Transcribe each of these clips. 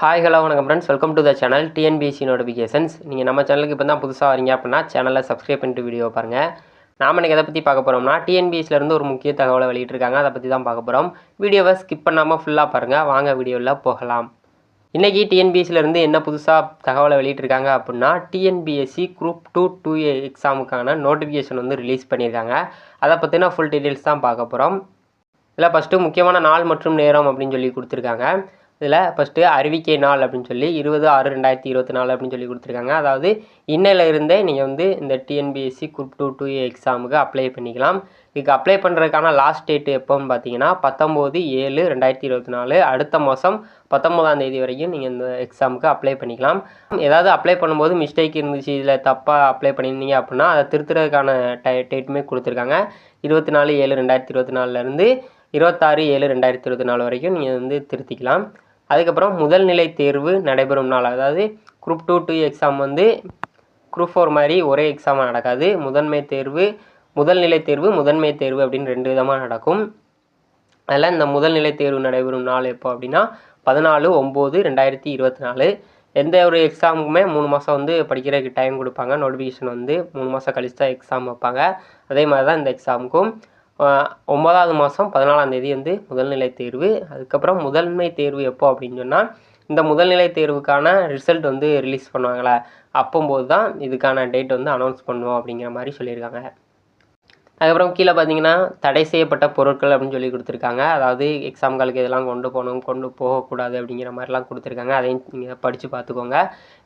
Hi hello வணக்கம் friends welcome to the channel TNPSC notifications நீங்கள் நம்ம சேனலுக்கு இப்போ தான் புதுசாக வரீங்க அப்படின்னா சேனலை சப்ஸ்கிரைப் பண்ணிட்டு வீடியோ பாருங்கள் நாம இன்றைக்கி எதை பற்றி பார்க்க போகிறோம்னா டிஎன்பிஎஸ்சிலேருந்து ஒரு முக்கிய தகவலை வெளியிட்டிருக்காங்க. அதை பற்றி தான் பார்க்க போகிறோம் வீடியோவை ஸ்கிப் பண்ணாமல் ஃபுல்லாக பாருங்கள் வாங்க வீடியோவில் போகலாம். இன்றைக்கி டிஎன்பிஎஸ்சிலேருந்து என்ன புதுசாக தகவலை வெளியிட்டிருக்காங்க அப்படின்னா TNPSC group two two A எக்ஸாமுக்கான notification வந்து ரிலீஸ் பண்ணியிருக்காங்க. அதை பற்றின ஃபுல் டீட்டெயில்ஸ் தான் பார்க்க போகிறோம் இதில் ஃபஸ்ட்டு முக்கியமான நாள் மற்றும் நேரம் அப்படின்னு சொல்லி கொடுத்துருக்காங்க. இதில் ஃபஸ்ட்டு அறிவிக்கை நாள் அப்படின்னு சொல்லி இருபது ஆறு ரெண்டாயிரத்தி இருபத்தி நாலு அப்படின்னு சொல்லி கொடுத்துருக்காங்க. அதாவது இன்னையிலிருந்தே நீங்கள் வந்து இந்த டிஎன்பிஎஸ்சி குரூப் டூ டூ எக்ஸாமுக்கு அப்ளை பண்ணிக்கலாம். இதுக்கு அப்ளை பண்ணுறதுக்கான லாஸ்ட் டேட் எப்போன்னு பார்த்தீங்கன்னா பத்தொம்போது ஏழு ரெண்டாயிரத்தி இருபத்தி நாலு. அடுத்த மாதம் பத்தொம்போதாம் தேதி வரைக்கும் நீங்கள் இந்த எக்ஸாமுக்கு அப்ளை பண்ணிக்கலாம். ஏதாவது அப்ளை பண்ணும்போது மிஸ்டேக் இருந்துச்சு இதில் தப்பாக அப்ளை பண்ணியிருந்தீங்க அப்படின்னா அதை திருத்துறதுக்கான டை டேட்டுமே கொடுத்துருக்காங்க. இருபத்தி நாலு ஏழு ரெண்டாயிரத்தி இருபத்தி நாலுலேருந்து இருபத்தாறு ஏழு ரெண்டாயிரத்தி இருபத்தி நாலு வரைக்கும் நீங்கள் வந்து திருத்திக்கலாம். அதுக்கப்புறம் முதல் நிலை தேர்வு நடைபெறும் நாள். அதாவது குரூப் டூ டூ எக்ஸாம் வந்து குரூப் ஃபோர் மாதிரி ஒரே எக்ஸாமாக நடக்காது. முதன்மை தேர்வு முதல் நிலை தேர்வு முதன்மை தேர்வு அப்படின்னு ரெண்டு விதமாக நடக்கும். அதில் இந்த முதல் நிலை தேர்வு நடைபெறும் நாள் எப்போ அப்படின்னா பதினாலு ஒம்பது ரெண்டாயிரத்தி இருபத்தி நாலு. எந்த ஒரு எக்ஸாமுக்குமே மூணு மாதம் வந்து படிக்கிறதுக்கு டைம் கொடுப்பாங்க. நோட்டிஃபிகேஷன் வந்து மூணு மாதம் கழிச்சு தான் எக்ஸாம் வைப்பாங்க. அதே மாதிரி தான் இந்த எக்ஸாமுக்கும் ஒன்பதாவது மாதம் பதினாலாம் தேதி வந்து முதல்நிலை தேர்வு. அதுக்கப்புறம் முதன்மை தேர்வு எப்போ அப்படின்னு சொன்னால் இந்த முதல்நிலை தேர்வுக்கான ரிசல்ட் வந்து ரிலீஸ் பண்ணுவாங்களே அப்போம்போது தான் இதுக்கான டேட் வந்து அனௌன்ஸ் பண்ணுவோம் அப்படிங்கிற மாதிரி சொல்லியிருக்காங்க. அதுக்கப்புறம் கீழே பார்த்தீங்கன்னா தடை செய்யப்பட்ட பொருட்கள் அப்படின்னு சொல்லி கொடுத்துருக்காங்க. அதாவது எக்ஸாம்களுக்கு இதெல்லாம் கொண்டு போகணும் கொண்டு போகக்கூடாது அப்படிங்கிற மாதிரிலாம் கொடுத்துருக்காங்க. அதையும் நீங்கள் படித்து பார்த்துக்கோங்க.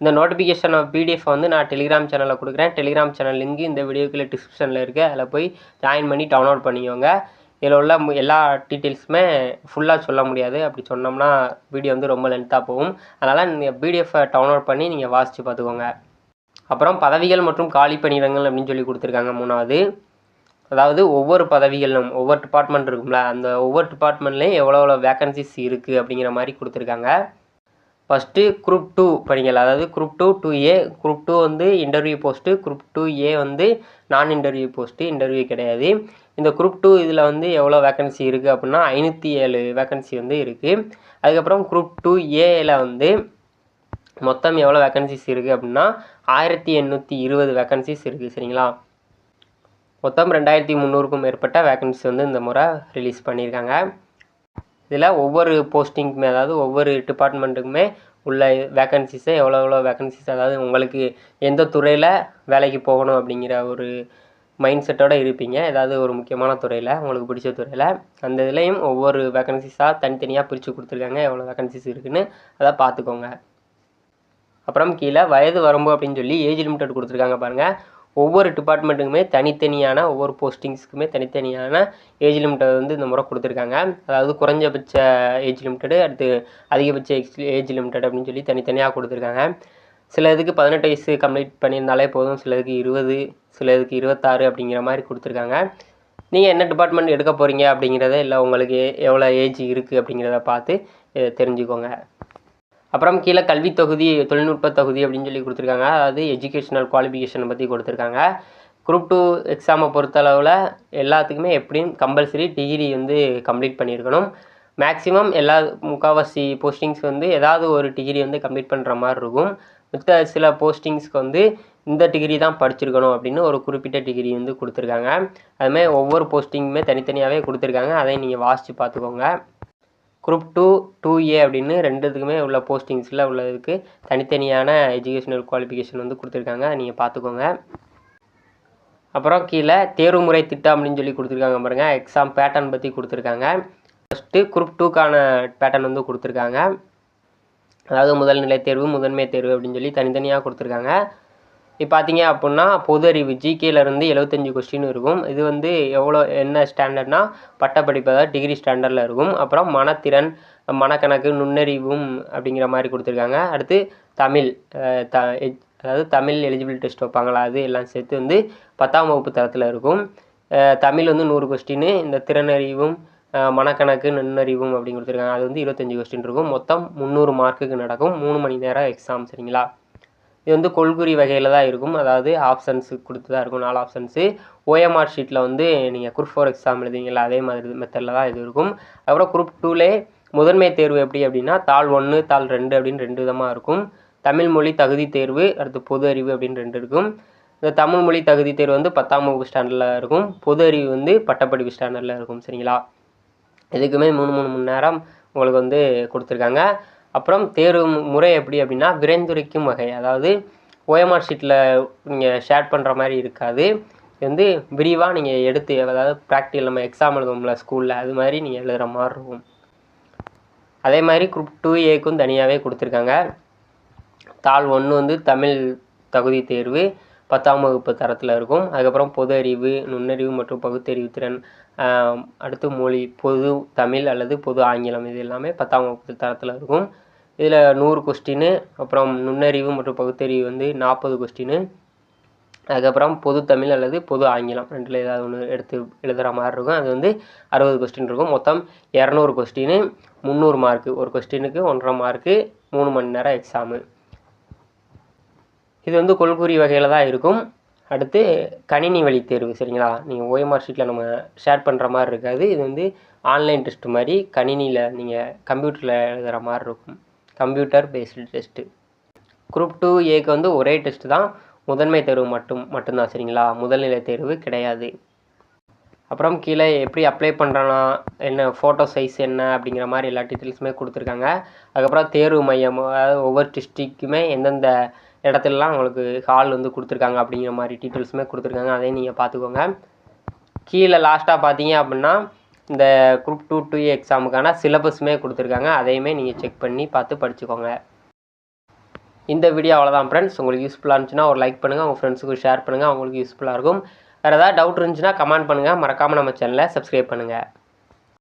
இந்த நோட்டிஃபிகேஷன் பிடிஎஃப் வந்து நான் டெலிகிராம் சேனலில் கொடுக்குறேன். டெலிகிராம் சேனல் லிங்க் இந்த வீடியோக்குள்ளே டிஸ்கிரிப்ஷனில் இருக்குது அதில் போய் ஜாயின் பண்ணி டவுன்லோட் பண்ணிக்கோங்க. இதில் உள்ள எல்லா டீட்டெயில்ஸுமே ஃபுல்லாக சொல்ல முடியாது. அப்படி சொன்னோம்னா வீடியோ வந்து ரொம்ப லென்த்தாக போகும். அதனால் நீங்கள் பிடிஎஃப்பை டவுன்லோட் பண்ணி நீங்கள் வாசித்து பார்த்துக்கோங்க. அப்புறம் பதவிகள் மற்றும் காலி பணியிடங்கள் அப்படின்னு சொல்லி கொடுத்துருக்காங்க மூணாவது. அதாவது ஒவ்வொரு பதவிகளும் ஒவ்வொரு டிபார்ட்மெண்ட் இருக்கும்ல அந்த ஒவ்வொரு டிபார்ட்மெண்ட்லேயும் எவ்வளோ எவ்வளோ வேக்கன்சிஸ் இருக்குது அப்படிங்கிற மாதிரி கொடுத்துருக்காங்க. ஃபஸ்ட்டு குரூப் டூ பணிகள் அதாவது group two two A group two வந்து interview post group two A வந்து நான் இன்டர்வியூ போஸ்ட்டு இன்டர்வியூ கிடையாது. இந்த குரூப் டூ இதில் வந்து எவ்வளோ வேக்கன்சி இருக்குது அப்படின்னா ஐநூற்றி ஏழு வேக்கன்சி வந்து இருக்குது அதுக்கப்புறம் குரூப் டூ ஏல வந்து மொத்தம் எவ்வளோ வேக்கன்சிஸ் இருக்குது அப்படின்னா ஆயிரத்தி எண்ணூற்றி இருபது வேக்கன்சிஸ் இருக்குது சரிங்களா? மொத்தம் ரெண்டாயிரத்தி முந்நூறுக்கும் மேற்பட்ட வேக்கன்சி வந்து இந்த முறை ரிலீஸ் பண்ணியிருக்காங்க. இதில் ஒவ்வொரு போஸ்டிங்க்குமே அதாவது ஒவ்வொரு டிபார்ட்மெண்ட்டுக்குமே உள்ள வேக்கன்சிஸை எவ்வளோ எவ்வளோ வேக்கன்சிஸ் அதாவது உங்களுக்கு எந்த துறையில் வேலைக்கு போகணும் அப்படிங்கிற ஒரு மைண்ட் செட்டோடு இருப்பீங்க. ஏதாவது ஒரு முக்கியமான துறையில் உங்களுக்கு பிடிச்ச துறையில். அந்த இதுலேயும் ஒவ்வொரு வேக்கன்சிஸாக தனித்தனியாக பிரித்து கொடுத்துருக்காங்க. எவ்வளோ வேக்கன்சிஸ் இருக்குன்னு அதை பார்த்துக்கோங்க. அப்புறம் கீழே வயது வரம்பு அப்படின்னு சொல்லி ஏஜ் லிமிட்டட் கொடுத்துருக்காங்க பாருங்கள் ஒவ்வொரு டிபார்ட்மெண்ட்டுக்குமே தனித்தனியான ஒவ்வொரு போஸ்டிங்ஸ்க்குமே தனித்தனியான ஏஜ் லிமிட்டை வந்து இந்த முறை கொடுத்துருக்காங்க. அதாவது குறைஞ்சபட்ச ஏஜ் லிமிட்டடு அடுத்து அதிகபட்ச ஏஜ் லிமிட்டட் அப்படின்னு சொல்லி தனித்தனியாக கொடுத்துருக்காங்க. சில இதுக்கு பதினெட்டு வயசு கம்ப்ளீட் பண்ணியிருந்தாலே போதும். சில இதுக்கு இருபது சில இதுக்கு இருபத்தாறு அப்படிங்கிற மாதிரி கொடுத்துருக்காங்க. நீங்கள் என்ன டிபார்ட்மெண்ட் எடுக்க போகிறீங்க அப்படிங்கிறத இல்லை உங்களுக்கு எவ்வளோ ஏஜ் இருக்குது அப்படிங்கிறத பார்த்து தெரிஞ்சுக்கோங்க. அப்புறம் கீழே கல்வி தொகுதி தொழில்நுட்ப தொகுதி அப்படின்னு சொல்லி கொடுத்துருக்காங்க. அதாவது எஜுகேஷனல் குவாலிஃபிகேஷனை பற்றி கொடுத்துருக்காங்க. குரூப் டூ எக்ஸாமை பொறுத்தளவில் எல்லாத்துக்குமே எப்படியும் கம்பல்சரி டிகிரி வந்து கம்ப்ளீட் பண்ணியிருக்கணும். மேக்ஸிமம் எல்லா முக்கால்வாசி போஸ்டிங்ஸ் வந்து ஏதாவது ஒரு டிகிரி வந்து கம்ப்ளீட் பண்ணுற மாதிரி இருக்கும். மித்த சில போஸ்டிங்ஸ்க்கு வந்து இந்த டிகிரி தான் படிச்சிருக்கணும் அப்படின்னு ஒரு குறிப்பிட்ட டிகிரி வந்து கொடுத்துருக்காங்க. அதுமாதிரி ஒவ்வொரு போஸ்டிங்குமே தனித்தனியாகவே கொடுத்துருக்காங்க. அதையும் நீங்கள் வாசித்து பார்த்துக்கோங்க. குரூப் டூ டூ ஏ அப்படின்னு ரெண்டுத்துக்குமே உள்ள போஸ்டிங்ஸில் உள்ளதுக்கு தனித்தனியான எஜுகேஷனல் குவாலிஃபிகேஷன் வந்து கொடுத்துருக்காங்க. நீங்கள் பார்த்துக்கோங்க. அப்புறம் கீழே தேர்வுமுறை திட்டம் அப்படின்னு சொல்லி கொடுத்துருக்காங்க பாருங்கள் எக்ஸாம் பேட்டர்ன் பற்றி கொடுத்துருக்காங்க. ஃபஸ்ட்டு குரூப் டூக்கான பேட்டர்ன் வந்து கொடுத்துருக்காங்க. அதாவது முதல்நிலை தேர்வு முதன்மை தேர்வு அப்படின்னு சொல்லி தனித்தனியாக கொடுத்துருக்காங்க. இப்போ பார்த்தீங்க அப்புடின்னா பொது அறிவு ஜிகேலேருந்து எழுபத்தஞ்சி எழுபத்தஞ்சு கொஸ்டின் இருக்கும். இது வந்து எவ்வளோ என்ன ஸ்டாண்டர்ட்னா பட்டப்படிப்பு அதாவது டிகிரி ஸ்டாண்டர்டில் இருக்கும். அப்புறம் மனத்திறன் மனக்கணக்கு நுண்ணறிவும் அப்படிங்கிற மாதிரி கொடுத்துருக்காங்க. அடுத்து தமிழ் த அதாவது தமிழ் எலிஜிபிள் டெஸ்ட் வைப்பாங்களா அது எல்லாம் சேர்த்து வந்து பத்தாம் வகுப்பு தரத்தில் இருக்கும். தமிழ் வந்து நூறு கொஸ்டின் இந்த திறனறிவும் மனக்கணக்கு நுண்ணறிவும் அப்படின்னு கொடுத்துருக்காங்க. அது வந்து இருபத்தஞ்சி கொஸ்டின் இருக்கும். மொத்தம் முந்நூறு மார்க்குக்கு நடக்கும். மூணு மணி நேரம் எக்ஸாம் சரிங்களா? இது வந்து கொள்குறி வகையில் தான் இருக்கும். அதாவது ஆப்ஷன்ஸ் கொடுத்து தான் இருக்கும். நாலு ஆப்ஷன்ஸு ஓஎம்ஆர் ஷீட்டில் வந்து நீங்கள் குரூப் ஃபோர் எக்ஸாம் எழுதுவீங்களா அதே மாதிரி மெத்தடில் தான் இது இருக்கும். அப்புறம் குரூப் டூலே முதன்மை தேர்வு எப்படி அப்படின்னா தாள் ஒன்று தாள் ரெண்டு அப்படின்னு ரெண்டு விதமாக இருக்கும். தமிழ் மொழி தகுதி தேர்வு அடுத்து பொது அறிவு அப்படின்னு ரெண்டு இருக்கும். இந்த தமிழ் மொழி தகுதி தேர்வு வந்து பத்தாம் வகுப்பு ஸ்டாண்டர்டில் இருக்கும். பொது அறிவு வந்து பட்டப்படிப்பு ஸ்டாண்டர்டில் இருக்கும். சரிங்களா? இதுக்குமே மூணு மூணு மணி நேரம் உங்களுக்கு வந்து கொடுத்துருக்காங்க. அப்புறம் தேர்வு முறை எப்படி அப்படின்னா விரைந்துரைக்கும் வகை. அதாவது ஓஎம்ஆர் ஷீட்டில் நீங்கள் ஷேர் பண்ணுற மாதிரி இருக்காது. இது வந்து விரிவாக நீங்கள் எடுத்து அதாவது ப்ராக்டிக்கல் நம்ம எக்ஸாம் எழுதுவோம்ல ஸ்கூலில் அது மாதிரி நீங்கள் எழுதுகிற மாதிரி இருக்கும். அதே மாதிரி குரூப் டூ ஏக்கும் தனியாகவே கொடுத்துருக்காங்க. தாள் ஒன்று வந்து தமிழ் தகுதி தேர்வு. பத்தாம் வகுப்பு தரத்தில் இருக்கும். அதுக்கப்புறம் பொது அறிவு நுண்ணறிவு மற்றும் பகுத்தறிவு திறன் அடுத்து மொழி பொது தமிழ் அல்லது பொது ஆங்கிலம் இது எல்லாமே பத்தாம் வகுப்பு தரத்தில் இருக்கும். இதில் நூறு கொஸ்டின் அப்புறம் நுண்ணறிவு மற்றும் பகுத்தறிவு வந்து நாற்பது கொஸ்டின் அதுக்கப்புறம் பொது தமிழ் அல்லது பொது ஆங்கிலம் ரெண்டில் ஏதாவது ஒன்று எடுத்து எழுதுகிற மாதிரி இருக்கும். அது வந்து அறுபது கொஸ்டின் இருக்கும். மொத்தம் இரநூறு கொஸ்டின் முந்நூறு மார்க்கு ஒரு கொஸ்டினுக்கு ஒன்றரை மார்க்கு மூணு மணி நேரம் எக்ஸாமு இது வந்து கொள்குறி வகையில் தான் இருக்கும். அடுத்து கணினி வழி தேர்வு சரிங்களா? நீங்கள் ஓஎம்ஆர் ஷீட்டில் நம்ம ஷேர் பண்ணுற மாதிரி இருக்காது. இது வந்து ஆன்லைன் டெஸ்ட் மாதிரி கணினியில் நீங்கள் கம்ப்யூட்டரில் எழுதுகிற மாதிரி இருக்கும். Computer based test group two ஏக்கு வந்து ஒரே டெஸ்ட் தான். முதன்மை தேர்வு மட்டும் மட்டும்தான் சரிங்களா? முதல்நிலை தேர்வு கிடையாது. அப்புறம் கீழே எப்படி அப்ளை பண்ணுறனா என்ன ஃபோட்டோ சைஸ் என்ன அப்படிங்கிற மாதிரி எல்லா டீட்டெயில்ஸுமே கொடுத்துருக்காங்க. அதுக்கப்புறம் தேர்வு மையம் அதாவது ஒவ்வொரு டிஸ்ட்ரிக்குமே எந்தெந்த இடத்துலலாம் உங்களுக்கு ஹால் வந்து கொடுத்துருக்காங்க அப்படிங்கிற மாதிரி டீட்டெயில்ஸுமே கொடுத்துருக்காங்க. அதையும் நீங்கள் பார்த்துக்கோங்க. கீழே லாஸ்ட்டாக பார்த்தீங்க அப்படின்னா இந்த குரூப் டூ டூ எக்ஸாமுக்கான சிலபஸுமே கொடுத்துருக்காங்க. அதையுமே நீங்கள் செக் பண்ணி பார்த்து படிச்சுக்கோங்க. இந்த வீடியோ அவ்வளோதான் ஃப்ரெண்ட்ஸ் உங்களுக்கு யூஸ்ஃபுல்லாக இருந்துச்சுன்னா ஒரு லைக் பண்ணுங்கள் உங்கள் ஃப்ரெண்ட்ஸுக்கு ஷேர் பண்ணுங்கள் அவங்களுக்கு யூஸ்ஃபுல்லாக இருக்கும். வேறு ஏதாவது டவுட் இருந்துச்சுன்னா கமெண்ட் பண்ணுங்கள் மறக்காமல் நம்ம சேனலை சப்ஸ்கிரைப் பண்ணுங்கள்